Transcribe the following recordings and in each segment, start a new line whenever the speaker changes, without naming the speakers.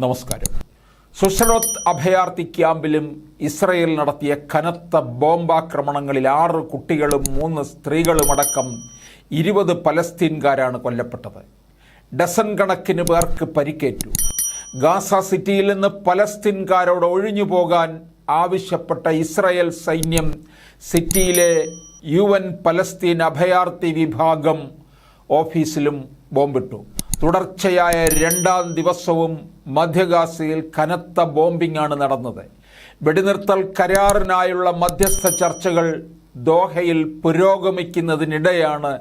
നമസ്കാരം. സുഷലോത് അഭയാർത്ഥി ക്യാമ്പിലും ഇസ്രയേൽ നടത്തിയ കനത്ത ബോംബാക്രമണങ്ങളിൽ ആറ് കുട്ടികളും മൂന്ന് സ്ത്രീകളുമടക്കം ഇരുപത് പലസ്തീൻകാരാണ് കൊല്ലപ്പെട്ടത്. ഡസൺ കണക്കിന് പേർക്ക് പരിക്കേറ്റു. ഗാസ സിറ്റിയിൽ നിന്ന് പലസ്തീൻകാരോട് ഒഴിഞ്ഞു പോകാൻ ആവശ്യപ്പെട്ട ഇസ്രയേൽ സൈന്യം സിറ്റിയിലെ യു എൻ പലസ്തീൻ അഭയാർത്ഥി വിഭാഗം ഓഫീസിലും ബോംബിട്ടു. തുടർച്ചയായ രണ്ടാം ദിവസവും മധ്യഗാസയിൽ കനത്ത ബോംബിംഗ് ആണ് നടന്നത്. വെടിനിർത്തൽ കരാറിനായുള്ള മധ്യസ്ഥ ചർച്ചകൾ ദോഹയിൽ പുരോഗമിക്കുന്നതിനിടെയാണ്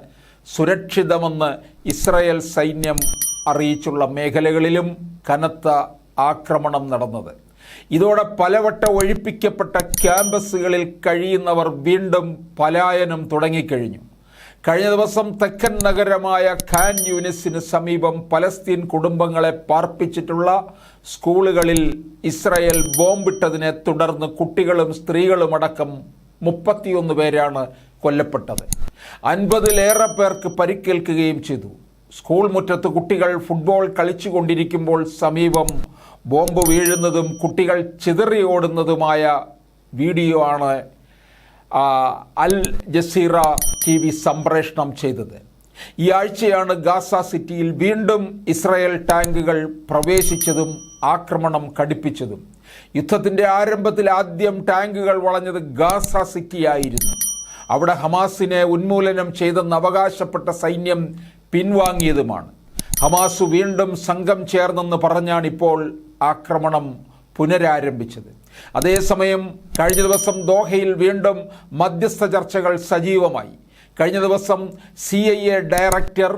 സുരക്ഷിതമെന്ന് ഇസ്രയേൽ സൈന്യം അറിയിച്ചുള്ള മേഖലകളിലും കനത്ത ആക്രമണം നടന്നത്. ഇതോടെ പലവട്ട ഒഴിപ്പിക്കപ്പെട്ട ക്യാമ്പസുകളിൽ കഴിയുന്നവർ വീണ്ടും പലായനം തുടങ്ങിക്കഴിഞ്ഞു. കഴിഞ്ഞ ദിവസം തെക്കൻ നഗരമായ ഖാൻ യൂനിസിന് സമീപം പലസ്തീൻ കുടുംബങ്ങളെ പാർപ്പിച്ചിട്ടുള്ള സ്കൂളുകളിൽ ഇസ്രയേൽ ബോംബിട്ടതിനെ തുടർന്ന് കുട്ടികളും സ്ത്രീകളും അടക്കം മുപ്പത്തിയൊന്ന് പേരാണ് കൊല്ലപ്പെട്ടത്. അൻപതിലേറെ പേർക്ക് പരിക്കേൽക്കുകയും ചെയ്തു. സ്കൂൾ മുറ്റത്ത് കുട്ടികൾ ഫുട്ബോൾ കളിച്ചുകൊണ്ടിരിക്കുമ്പോൾ സമീപം ബോംബ് വീഴുന്നതും കുട്ടികൾ ചിതറി ഓടുന്നതുമായ വീഡിയോ ആണ് അൽ ജസീറ ടി വി സംപ്രേഷണം ചെയ്തത്. ഈ ആഴ്ചയാണ് ഗാസ സിറ്റിയിൽ വീണ്ടും ഇസ്രായേൽ ടാങ്കുകൾ പ്രവേശിച്ചതും ആക്രമണം കടുപ്പിച്ചതും. യുദ്ധത്തിന്റെ ആരംഭത്തിൽ ആദ്യം ടാങ്കുകൾ വളഞ്ഞത് ഗാസ സിറ്റിയായിരുന്നു. അവിടെ ഹമാസിനെ ഉന്മൂലനം ചെയ്തെന്ന് അവകാശപ്പെട്ട സൈന്യം പിൻവാങ്ങിയതുമാണ്. ഹമാസ് വീണ്ടും സംഘം ചേർന്നെന്ന് പറഞ്ഞാണിപ്പോൾ ആക്രമണം പുനരാരംഭിച്ചത്. അതേസമയം കഴിഞ്ഞ ദിവസം ദോഹയിൽ വീണ്ടും മധ്യസ്ഥ ചർച്ചകൾ സജീവമായി. കഴിഞ്ഞ ദിവസം C I A director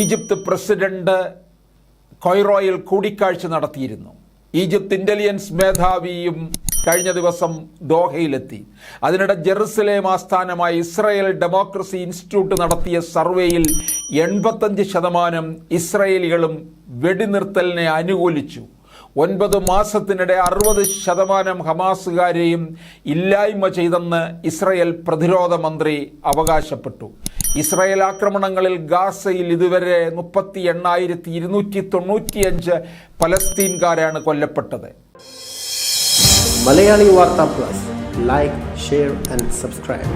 Egypt president കൊയ്റോയിൽ കൂടിക്കാഴ്ച നടത്തിയിരുന്നു. ഈജിപ്ത് ഇന്റലിജൻസ് മേധാവിയും കഴിഞ്ഞ ദിവസം ദോഹയിലെത്തി. അതിനിടെ ജെറുസലേം ആസ്ഥാനമായ ഇസ്രയേൽ ഡെമോക്രസി ഇൻസ്റ്റിറ്റ്യൂട്ട് നടത്തിയ സർവേയിൽ എൺപത്തഞ്ച് ശതമാനം ഇസ്രയേലികളും വെടിനിർത്തലിനെ അനുകൂലിച്ചു. ഒൻപത് മാസത്തിനിടെ അറുപത് ശതമാനം ഹമാസുകാരെയും ഇല്ലായ്മ ചെയ്തെന്ന് ഇസ്രയേൽ പ്രതിരോധ മന്ത്രി അവകാശപ്പെട്ടു. ഇസ്രയേൽ ആക്രമണങ്ങളിൽ ഗാസയിൽ ഇതുവരെ മുപ്പത്തി എണ്ണായിരത്തി ഇരുന്നൂറ്റി തൊണ്ണൂറ്റിയഞ്ച് പലസ്തീൻകാരാണ് കൊല്ലപ്പെട്ടത്.
Malayali Vartha plus. Like share and subscribe.